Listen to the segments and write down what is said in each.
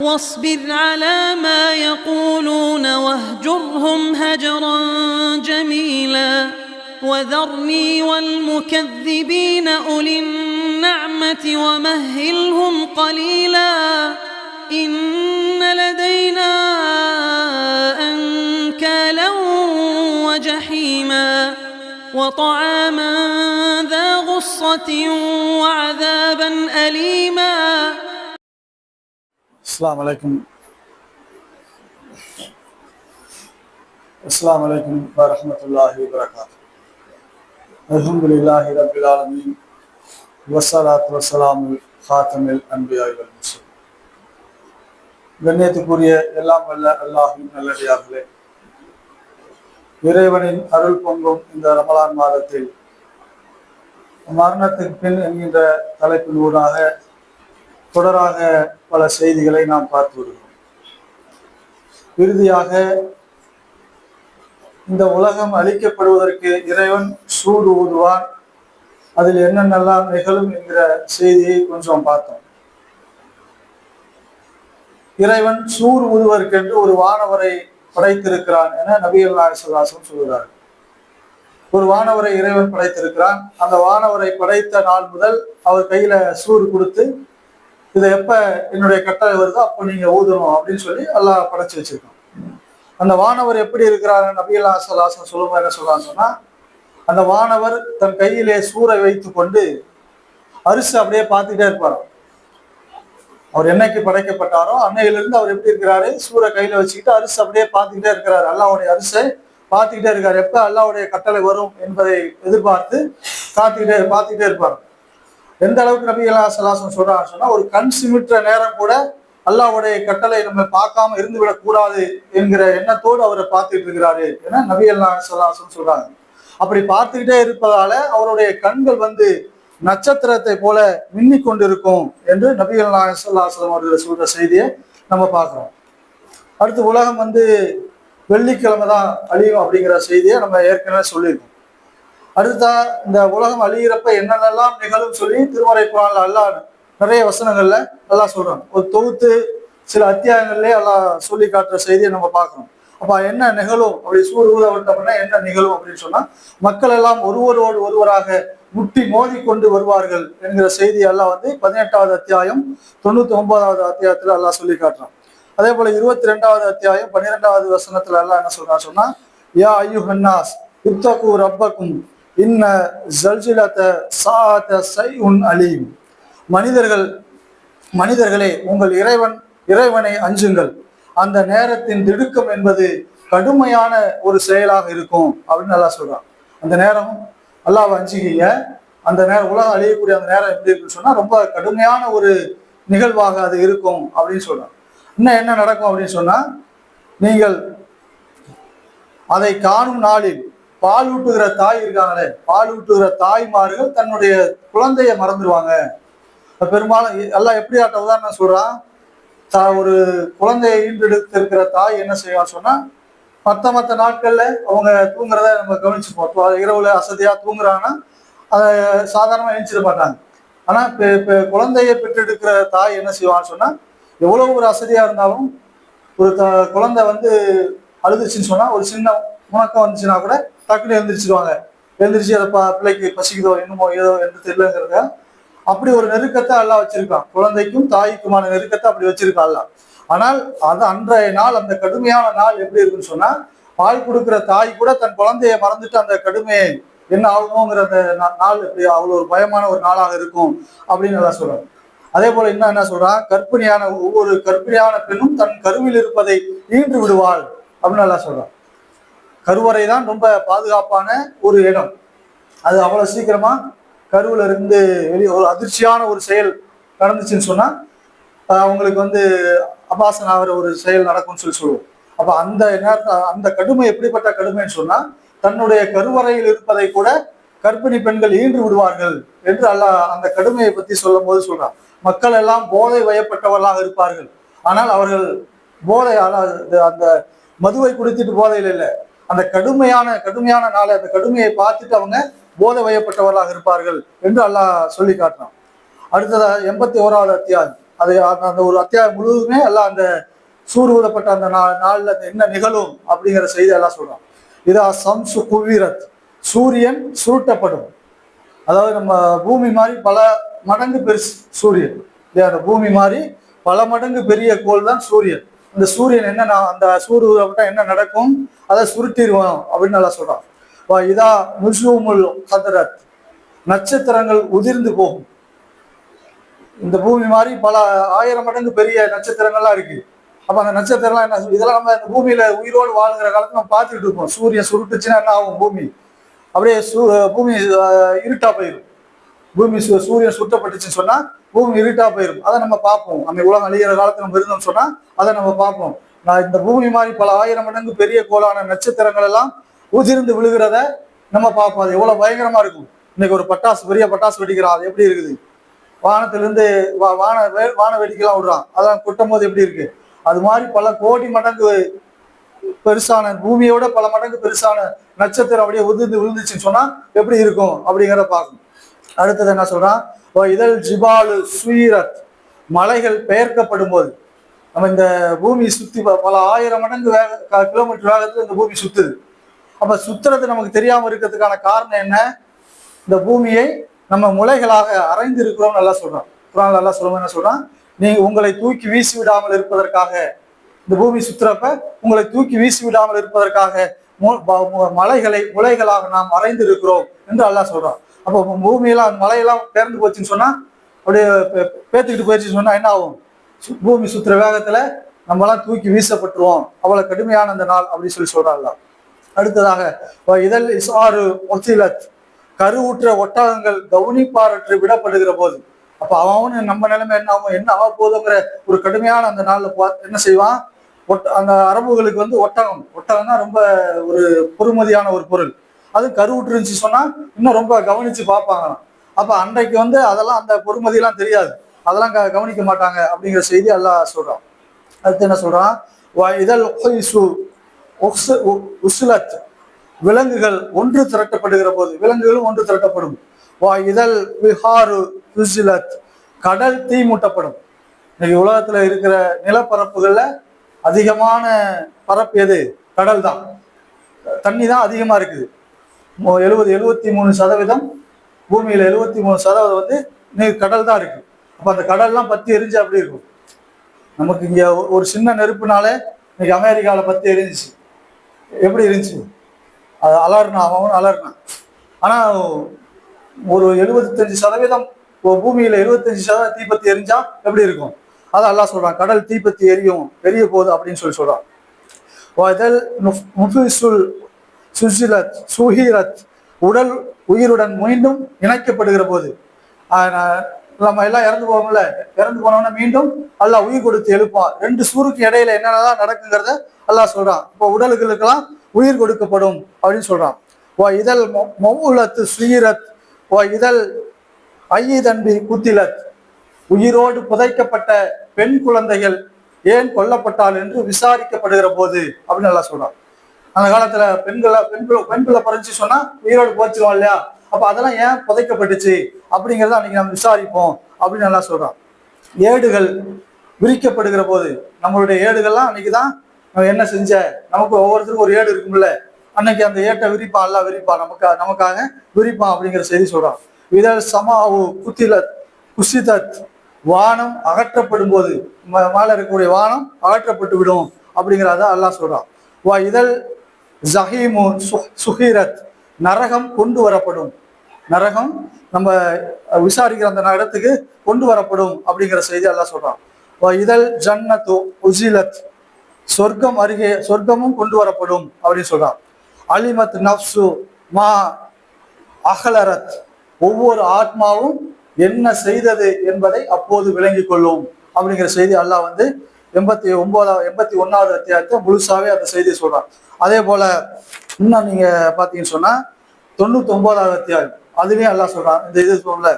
واصبر على ما يقولون واهجرهم هجرا جميلا وذرني والمكذبين أولي النعمة ومهلهم قليلا إن لدينا أنكالا وجحيما وطعاما ذا غصة وعذابا أليما அஸ்லாம் வலைக்கும் அஸ்லாம் வலைக்கும் வரமத்துல்லாஹி வரகாத் அலமதுல்லாஹி ரபில் ஆலமீன். வசலாத் வஸ்ஸலாமு ஹாத்தமில் அன்பியாய் வல் முஸ்லிம் கண்ணியத்துக்குரிய எல்லாம் வல்ல அல்லாஹின் நல்லடியார்களே இறைவனின் அருள் பொங்கும் இந்த ரமலான் மாதத்தில் மரணத்துக்கு பின் என்கின்ற தலைப்பின் ஊடாக தொடராக பல செய்திகளை நாம் பார்த்து வருகிறோம். இறுதியாக இந்த உலகம் அழிக்கப்படுவதற்கு இறைவன் சூடு ஊதுவான். அதில் என்னென்னலாம் நிகழும் என்கிற செய்தியை கொஞ்சம் பார்த்தோம். இறைவன் சூர் ஊதுவதற்கென்று ஒரு வானவரை படைத்திருக்கிறான் என நபிகள் நாயசல்லாசம் சொல்கிறார் ஒரு வானவரை இறைவன் படைத்திருக்கிறான். அந்த வானவரை படைத்த நாள் முதல் அவர் கையில சூர் கொடுத்து இதை எப்ப என்னுடைய கட்டளை வருதோ அப்போ நீங்க ஊதணும் அப்படின்னு சொல்லி எல்லாம் படைச்சு வச்சிருக்கோம் அந்த வானவர் எப்படி இருக்கிறாரு? நபியல்லா ஹாசன் சொல்லும்போது என்ன சொல்றான்னு சொன்னா அந்த வானவர் தன் கையிலே சூரை வைத்து கொண்டு அரிசி அப்படியே பார்த்துக்கிட்டே இருப்பாராம் அவர் என்னைக்கு படைக்கப்பட்டாரோ அன்னையிலிருந்து அவர் எப்படி இருக்கிறாரு? சூரை கையில வச்சுக்கிட்டு அரிசி அப்படியே பார்த்துக்கிட்டே இருக்கிறாரு. அல்லாவுடைய அரிசை பார்த்துக்கிட்டே இருக்காரு. எப்ப அல்லாவுடைய கட்டளை வரும் என்பதை எதிர்பார்த்து காத்துக்கிட்டே பார்த்துக்கிட்டே இருப்பார். எந்த அளவுக்கு நபி அல்லா சலாசன் சொல்றான்னு சொன்னா ஒரு கண் சிமிட்டுற நேரம் கூட அல்லாவுடைய கட்டளை நம்ம பார்க்காம இருந்து விடக்கூடாது என்கிற எண்ணத்தோடு அவரை பார்த்துட்டு இருக்கிறாரு என நபி அல்லா சலாசன் சொல்றாங்க. அப்படி பார்த்துக்கிட்டே இருப்பதால அவருடைய கண்கள் வந்து நட்சத்திரத்தை போல மின்னி கொண்டிருக்கும் என்று நபிகள் அல்லா அவர்கள் சொல்ற செய்தியை நம்ம பார்க்கிறோம். அடுத்து உலகம் வந்து வெள்ளிக்கிழமை தான் அழியும் அப்படிங்கிற செய்தியை நம்ம ஏற்கனவே சொல்லியிருக்கோம். அடுத்தா இந்த உலகம் அழிகிறப்ப என்னென்னலாம் நிகழும் சொல்லி திருமறை குரான்ல அல்லாஹ் நிறைய வசனங்கள்ல நல்லா சொல்றாங்க ஒரு தொகுத்து சில அத்தியாயங்கள்லயே எல்லாம் சொல்லி காட்டுற செய்தியை நம்ம பார்க்கணும். அப்ப என்ன நிகழும்? அப்படி சூடு ஊத வந்தோம்னா என்ன நிகழும் அப்படின்னு சொன்னா மக்கள் எல்லாம் ஒருவரோடு ஒருவராக முட்டி மோதி கொண்டு வருவார்கள் என்கிற செய்தி எல்லாம் வந்து பதினெட்டாவது அத்தியாயம் தொண்ணூத்தி ஒன்பதாவது அத்தியாயத்துல எல்லாம் சொல்லி காட்டுறான். அதே போல இருபத்தி ரெண்டாவது அத்தியாயம் பன்னிரெண்டாவது வசனத்துல எல்லாம் என்ன சொல்றான் சொன்னா யா ஐயு ஹன்னாஸ் இப்தகு ரப்பக்கும் இன்ன ஜல்ஜிலத சாத சை உன் அலீம். மனிதர்கள் மனிதர்களே உங்கள் இறைவன் இறைவனை அஞ்சுங்கள். அந்த நேரத்தின் திடுக்கம் என்பது கடுமையான ஒரு செயலாக இருக்கும் அப்படின்னு நல்லா சொல்றான். அந்த நேரம் அல்லாவை அஞ்சுக்கீங்க அந்த நேரம் உலகம் அழியக்கூடிய அந்த நேரம் எப்படி இருக்குன்னு சொன்னா ரொம்ப கடுமையான ஒரு நிகழ்வாக அது இருக்கும் அப்படின்னு சொல்றான். இன்னும் என்ன நடக்கும் அப்படின்னு சொன்னா நீங்கள் அதை காணும் நாளில் பால் ஊட்டுகிற தாய் இருக்காங்களே பால் ஊட்டுகிற தாய்மார்கள் தன்னுடைய குழந்தைய மறந்துடுவாங்க. பெரும்பாலும் எல்லாம் எப்படி ஆட்ட உதாரணம் சொல்றான்? தா ஒரு குழந்தையை ஈன்றெடுத்து இருக்கிற தாய் என்ன செய்வான்னு சொன்னா மற்ற மற்ற நாட்கள்ல அவங்க தூங்குறத நம்ம கவனிச்சுப்போம். இப்போ இரவுல அசதியா தூங்குறாங்கன்னா அதை சாதாரணமா எழுந்திட மாட்டாங்க. ஆனா இப்போ இப்போ குழந்தையை பெற்றெடுக்கிற தாய் என்ன செய்வான்னு சொன்னா எவ்வளவு ஒரு அசதியா இருந்தாலும் ஒரு த குழந்தை வந்து அழுதுச்சுன்னு சொன்னா ஒரு சின்ன முணக்கம் வந்துச்சுன்னா கூட டக்குன்னு எழுந்திரிச்சிருவாங்க எழுந்திரிச்சு அதை பா பிள்ளைக்கு பசிக்குதோ என்னமோ ஏதோ என்று தெரியலங்கிறத அப்படி ஒரு நெருக்கத்தை எல்லாம் வச்சிருக்கான். குழந்தைக்கும் தாய்க்குமான நெருக்கத்தை அப்படி வச்சிருக்கான் அல்ல ஆனால் அது அன்றைய நாள் அந்த கடுமையான நாள் எப்படி இருக்குன்னு சொன்னா பால் கொடுக்குற தாய் கூட தன் குழந்தைய மறந்துட்டு அந்த கடுமையை என்ன ஆகுமோங்கிற அந்த நாள் எப்படி அவ்வளோ ஒரு பயமான ஒரு நாளாக இருக்கும் அப்படின்னு நல்லா சொல்றாங்க அதே போல இன்னும் என்ன சொல்றான்? கற்பிணியான ஒவ்வொரு கற்பிணியான பெண்ணும் தன் கருவில் இருப்பதை ஈன்று விடுவாள் அப்படின்னு நல்லா சொல்றான். கருவறை தான் ரொம்ப பாதுகாப்பான ஒரு இடம். அது அவ்வளோ சீக்கிரமா கருவில் இருந்து வெளியே ஒரு அதிர்ச்சியான ஒரு செயல் நடந்துச்சுன்னு சொன்னால் அவங்களுக்கு வந்து அபாசன் ஆகிற ஒரு செயல் நடக்கும்னு சொல்லி சொல்லுவோம். அப்போ அந்த நேரத்தை அந்த கடுமை எப்படிப்பட்ட கடுமைன்னு சொன்னால் தன்னுடைய கருவறையில் இருப்பதை கூட கர்ப்பிணி பெண்கள் ஈன்று விடுவார்கள் என்று அல்லாஹ் அந்த கடுமையை பற்றி சொல்லும் போது சொல்றான். மக்கள் எல்லாம் போதை வயப்பட்டவர்களாக இருப்பார்கள். ஆனால் அவர்கள் போதை அந்த மதுவை குடித்துட்டு போதையில் இல்லை. அந்த கடுமையான கடுமையான நாளை அந்த கடுமையை பார்த்துட்டு அவங்க போதை வயப்பட்டவர்களாக இருப்பார்கள் என்று அல்லாஹ் சொல்லி காட்டினான் அடுத்ததாக எண்பத்தி ஓராவது அத்தியாயம். அது அந்த- அந்த ஒரு அத்தியாயம் முழுவதுமே எல்லாம் அந்த சூர் அந்த நா- நாளில் அந்த என்ன நிகழும் அப்படிங்கிற செய்தி எல்லாம் சொல்றான். இதா சம்சு குவீரத். சூரியன் சுருட்டப்படும். அதாவது நம்ம பூமி மாதிரி பல மடங்கு பெருசு சூரியன். இல்லையா அந்த பூமி மாதிரி பல மடங்கு பெரிய கோள் தான் சூரியன். இந்த சூரியன் என்ன அந்த அந்த விட்டா என்ன நடக்கும்? அதை சுருட்டிடுவோம் அப்படின்னு நல்லா சொல்றான். இதா முஸ்லூமுல் ஹதரத் நட்சத்திரங்கள் உதிர்ந்து போகும். இந்த பூமி மாதிரி பல ஆயிரம் மடங்கு பெரிய நட்சத்திரங்கள்லாம் இருக்கு. அப்ப அந்த நட்சத்திரம்லாம் என்ன இதெல்லாம் நம்ம இந்த பூமியில உயிரோடு வாழுங்கிற காலத்துல நம்ம பார்த்துட்டு இருப்போம். சூரியன் சுருட்டுச்சுன்னா என்ன ஆகும் பூமி? அப்படியே சூ பூமி இருட்டா போயிடும் பூமி சூரியன் சுட்டப்பட்டுச்சுன்னு சொன்னா பூமி இருட்டா போயிடும் அதை நம்ம பார்ப்போம். நம்ம உலகம் அழிகிற காலத்துல நம்ம இருந்தோம்னு சொன்னா அதை நம்ம பார்ப்போம். நான் இந்த பூமி மாதிரி பல ஆயிரம் மடங்கு பெரிய கோளான நட்சத்திரங்கள் எல்லாம் உதிர்ந்து விழுகிறத நம்ம பார்ப்போம். அது எவ்வளவு பயங்கரமா இருக்கும். இன்னைக்கு ஒரு பட்டாசு பெரிய பட்டாசு வெடிக்கிறான். அது எப்படி இருக்குது? வானத்திலிருந்து வான வான வெடிக்கலாம் விடுறான். அதான் கொட்டும் போது எப்படி இருக்கு? அது மாதிரி பல கோடி மடங்கு பெருசான பூமியோட பல மடங்கு பெருசான நட்சத்திரம் அப்படியே உதிர்ந்து விழுந்துச்சுன்னு சொன்னா எப்படி இருக்கும் அப்படிங்கிறத பார்க்கணும். அடுத்தது என்ன சொல்றான்? இதழ் ஜிபாலு சுயரத் மலைகள் பெயர்க்கப்படும் போது நம்ம இந்த பூமி சுத்தி ப- பல ஆயிரம் மடங்கு வேக கிலோமீட்டர் வேகத்துல இந்த பூமி சுத்துது. அப்ப சுத்துறது நமக்கு தெரியாம இருக்கிறதுக்கான காரணம் என்ன? இந்த பூமியை நம்ம முளைகளாக அரைந்து இருக்கிறோம் நல்லா சொல்றான். குரான் நல்லா சொல்லுவோம் என்ன சொல்றான்? நீ உங்களை தூக்கி வீசி விடாமல் இருப்பதற்காக இந்த பூமி சுத்துறப்ப உங்களை தூக்கி வீசி விடாமல் இருப்பதற்காக மலைகளை முளைகளாக நாம் அரைந்து இருக்கிறோம் என்று அல்லாஹ் சொல்றான். அப்போ பூமியெல்லாம் மலையெல்லாம் பேர்ந்து போச்சுன்னு சொன்னால் அப்படியே பே- பேத்துக்கிட்டு போயிடுச்சுன்னு சொன்னால் என்ன ஆகும்? சு- பூமி சுத்துற வேகத்தில் நம்மலாம் தூக்கி வீசப்பட்டுருவோம். அவ்வளோ கடுமையான அந்த நாள் அப்படின்னு சொல்லி சொல்கிறாங்க அடுத்ததாக இதழ் இசாறு ஒசிலத். கருவுற்ற ஒட்டகங்கள் கவனிப்பாரற்று விடப்படுகிற போது அப்போ அவனு நம்ம நிலைமை என்ன ஆகும்? என்ன ஆக போதுங்கிற ஒரு கடுமையான அந்த நாளில் பா- என்ன செய்வான்? ஒட்ட அந்த அரபுகளுக்கு வந்து ஒட்டகம். ஒட்டகம்னா ரொம்ப ஒரு பொறுமதியான ஒரு பொருள். அது கருவுற்று இருந்துச்சு சொன்னா இன்னும் ரொம்ப கவனிச்சு பார்ப்பாங்களாம். அப்ப அன்றைக்கு வந்து அதெல்லாம் அந்த பொறுமதியெல்லாம் தெரியாது. அதெல்லாம் க- கவனிக்க மாட்டாங்க அப்படிங்கிற செய்தி எல்லாம் சொல்றான். அடுத்து என்ன சொல்றான்? இதழ் உஹைசு உ- விலங்குகள் ஒன்று திரட்டப்படுகிற போது விலங்குகளும் ஒன்று திரட்டப்படும். வா இதழ் விஹாரு விசிலத் கடல் தீ மூட்டப்படும். இன்னைக்கு உலகத்துல இருக்கிற நிலப்பரப்புகள்ல அதிகமான பரப்பு எது? கடல் தான். தண்ணி தான் அதிகமா இருக்குது. எழுபது எழுபத்தி மூணு சதவீதம் பூமியில் எழுபத்தி மூணு சதவீதம் வந்து நீர் கடல் தான் இருக்கு. அப்போ அந்த கடல்லாம் பற்றி எரிஞ்சு அப்படி இருக்கும். நமக்கு இங்கே ஒரு சின்ன நெருப்புனாலே இன்னைக்கு அமெரிக்காவில் பற்றி எரிஞ்சிச்சு. எப்படி இருந்துச்சு அது அலர்னா அவன் அலர்னா. ஆனால் ஒரு எழுபத்தஞ்சு சதவீதம் பூமியில் எழுபத்தஞ்சு சதவீதம் தீப்பத்தி எரிஞ்சா எப்படி இருக்கும்? அதை எல்லாம் சொல்கிறான் கடல் தீப்பத்தி எரியும் எரிய போகுது அப்படின்னு சொல்லி சொல்கிறான் வதல் நுஃப்- முஃபிசுல் சுசிலத் சுஹீரத் உடல் உயிருடன் மீண்டும் இணைக்கப்படுகிற போது நம்ம எல்லாம் இறந்து போவோம்ல இறந்து போனோம்னா மீண்டும் அல்லாஹ் உயிர் கொடுத்து எழுப்பான் ரெண்டு சூருக்கு இடையில என்னென்னலாம் நடக்குங்கிறத அல்லாஹ் சொல்றான். இப்போ உடல்களுக்கெல்லாம் உயிர் கொடுக்கப்படும் அப்படின்னு சொல்றான். ஓ இதழ் மொ- சுயிரத் ஓ இதழ் ஐயதன்பி குத்திலத். உயிரோடு புதைக்கப்பட்ட பெண் குழந்தைகள் ஏன் கொல்லப்பட்டால் என்று விசாரிக்கப்படுகிற போது அப்படின்னு நல்லா சொல்றான். அந்த காலத்துல பெண்களை பெண்களை பெண்களை பறிச்சு சொன்னா உயிரோடு போச்சுருவோம் இல்லையா? அப்ப அதெல்லாம் ஏன் புதைக்கப்பட்டுச்சு? அப்படிங்கறத அன்னைக்கு நம்ம விசாரிப்போம் அப்படின்னு நல்லா சொல்றான். ஏடுகள் விரிக்கப்படுகிற போது நம்மளுடைய ஏடுகள்லாம் அன்னைக்குதான் நம்ம என்ன செஞ்ச? நமக்கு ஒவ்வொருத்தருக்கும் ஒரு ஏடு இருக்கும்ல. அன்னைக்கு அந்த ஏட்டை விரிப்பான் எல்லாம் விரிப்பான். நமக்கு நமக்காக விரிப்பான் அப்படிங்கிற செய்தி சொல்றான். விதல் சமாவு குத்திலத் குசிதத் வானம் அகற்றப்படும் போது ம- மேல இருக்கக்கூடிய வானம் அகற்றப்பட்டு விடும் அப்படிங்கிறத அல்லாஹ் சொல்றான். வா இதழ் ஜஹீமு சு- சுஹீரத் நரகம் கொண்டு வரப்படும். நரகம் நம்ம விசாரிக்கிற அந்த இடத்துக்கு கொண்டு வரப்படும் அப்படிங்கிற செய்தி எல்லாம் சொல்றான். இதழ் ஜன்னத்து உசிலத். சொர்க்கம் அருகே சொர்க்கமும் கொண்டு வரப்படும் அப்படின்னு சொல்றான். அலிமத் நப்சு மா அகலரத் ஒவ்வொரு ஆத்மாவும் என்ன செய்தது என்பதை அப்போது விளங்கிக் கொள்ளும் அப்படிங்கிற செய்தி அல்லாஹ் வந்து எண்பத்தி ஒன்பதாவது எண்பத்தி ஒன்னாவது அத்தியாயத்தை முழுசாவே அந்த செய்தியை சொல்றான். அதே போல இன்னும் நீங்க பாத்தீங்கன்னு சொன்னா தொண்ணூத்தி ஒன்பதாவது அத்தியாயம். அதுவே அல்லாஹ் சொல்றான். இந்த இது சொல்ல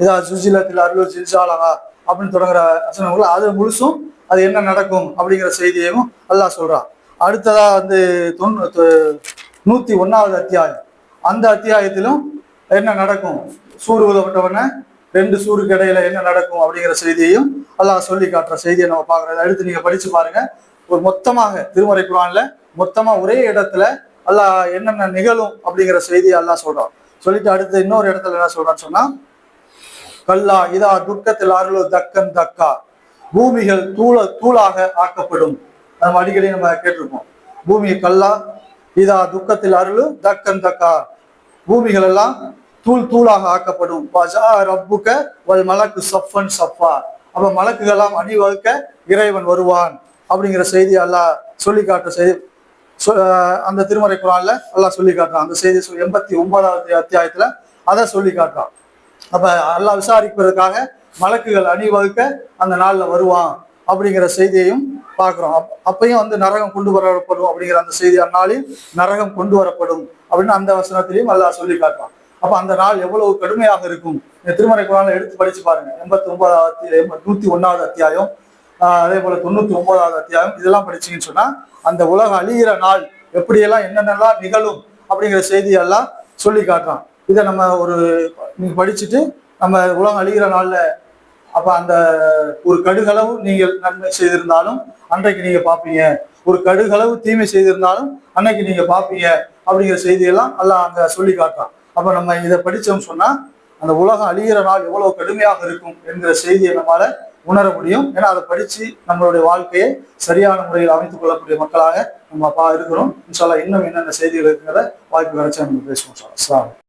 இதா சுஜிலத்தில் அருள் ஜில்சாலகா அப்படின்னு தொடங்குற வசனங்கள் அது முழுசும் அது என்ன நடக்கும் அப்படிங்கிற செய்தியையும் அல்லாஹ் சொல்றான். அடுத்ததா வந்து தொண்ணூ நூற்றி நூத்தி ஒன்னாவது அத்தியாயம். அந்த அத்தியாயத்திலும் என்ன நடக்கும்? சூடு ஊதப்பட்டவன ரெண்டு சூருக்கு இடையில என்ன நடக்கும் அப்படிங்கிற செய்தியையும் அல்லாஹ் சொல்லி காட்டுற செய்தியை நம்ம பார்க்கறது அடுத்து நீங்க படிச்சு பாருங்க. ஒரு மொத்தமாக திருமறை குரான்ல மொத்தமா ஒரே இடத்துல அல்லாஹ் என்னென்ன நிகழும் அப்படிங்கிற செய்தியை அல்லாஹ் சொல்றான். சொல்லிட்டு அடுத்து இன்னொரு இடத்துல என்ன சொல்றான்னு சொன்னா கல்லா இதா துக்கத்தில் அருளு தக்கன் தக்கா. பூமிகள் தூள தூளாக ஆக்கப்படும். நம்ம அடிக்கடி நம்ம கேட்டிருப்போம். பூமி கல்லா இதா துக்கத்தில் அருளு தக்கன் தக்கா. பூமிகள் எல்லாம் தூள் தூளாக ஆக்கப்படும். பஜா ரப்புக்க வல் மலக்கு சஃபன் சஃபா. அப்ப மலக்குகள்லாம் அணிவகுக்க இறைவன் வருவான் அப்படிங்கிற செய்தி அல்லாஹ் சொல்லி காட்டுற செய்தி. அந்த திருமறை குரான்ல அல்லாஹ் சொல்லி காட்டுறான். அந்த செய்தி எண்பத்தி ஒன்பதாவது அத்தியாயத்துல அதை சொல்லி காட்டுறான். அப்ப அல்லாஹ் விசாரிப்பதற்காக மலக்குகள் அணிவகுக்க அந்த நாள்ல வருவான் அப்படிங்கிற செய்தியையும் பார்க்குறோம். அப்- அப்பையும் வந்து நரகம் கொண்டு வரப்படும் அப்படிங்கிற அந்த செய்தி அந்நாளில் நரகம் கொண்டு வரப்படும் அப்படின்னு அந்த வசனத்திலையும் அல்லாஹ் சொல்லி காட்டுறான். அப்ப அந்த நாள் எவ்வளவு கடுமையாக இருக்கும்? இந்த திருமறை குரான்ல எடுத்து படிச்சு பாருங்க. எண்பத்தி ஒன்பதாவது நூத்தி ஒன்னாவது அத்தியாயம். அதே போல தொண்ணூத்தி ஒன்பதாவது அத்தியாயம். இதெல்லாம் படிச்சீங்கன்னு சொன்னா அந்த உலகம் அழிகிற நாள் எப்படியெல்லாம் என்னென்னலாம் நிகழும் அப்படிங்கிற செய்தியெல்லாம் சொல்லி காட்டுறான். இதை நம்ம ஒரு நீங்க படிச்சுட்டு நம்ம உலகம் அழிகிற நாள்ல அப்ப அந்த ஒரு கடுகளவு நீங்கள் நன்மை செய்திருந்தாலும் அன்றைக்கு நீங்க பார்ப்பீங்க ஒரு கடுகளவு தீமை செய்திருந்தாலும் அன்னைக்கு நீங்க பார்ப்பீங்க அப்படிங்கிற செய்தியெல்லாம் எல்லாம் அங்க சொல்லி காட்டுறான். அப்போ நம்ம இதை படித்தோம் சொன்னால் அந்த உலகம் அழிகிற நாள் எவ்வளோ கடுமையாக இருக்கும் என்கிற செய்தியை நம்மளால் உணர முடியும். ஏன்னா அதை படித்து நம்மளுடைய வாழ்க்கையை சரியான முறையில் அமைத்துக் கொள்ளக்கூடிய மக்களாக நம்ம அப்பா இருக்கிறோம். இன்ஷால்லா இன்னும் என்னென்ன செய்திகள் இருக்கிறத வாய்ப்பு கிடைச்சா நம்ம பேசுவோம். சார் அஸ்ஸலாமு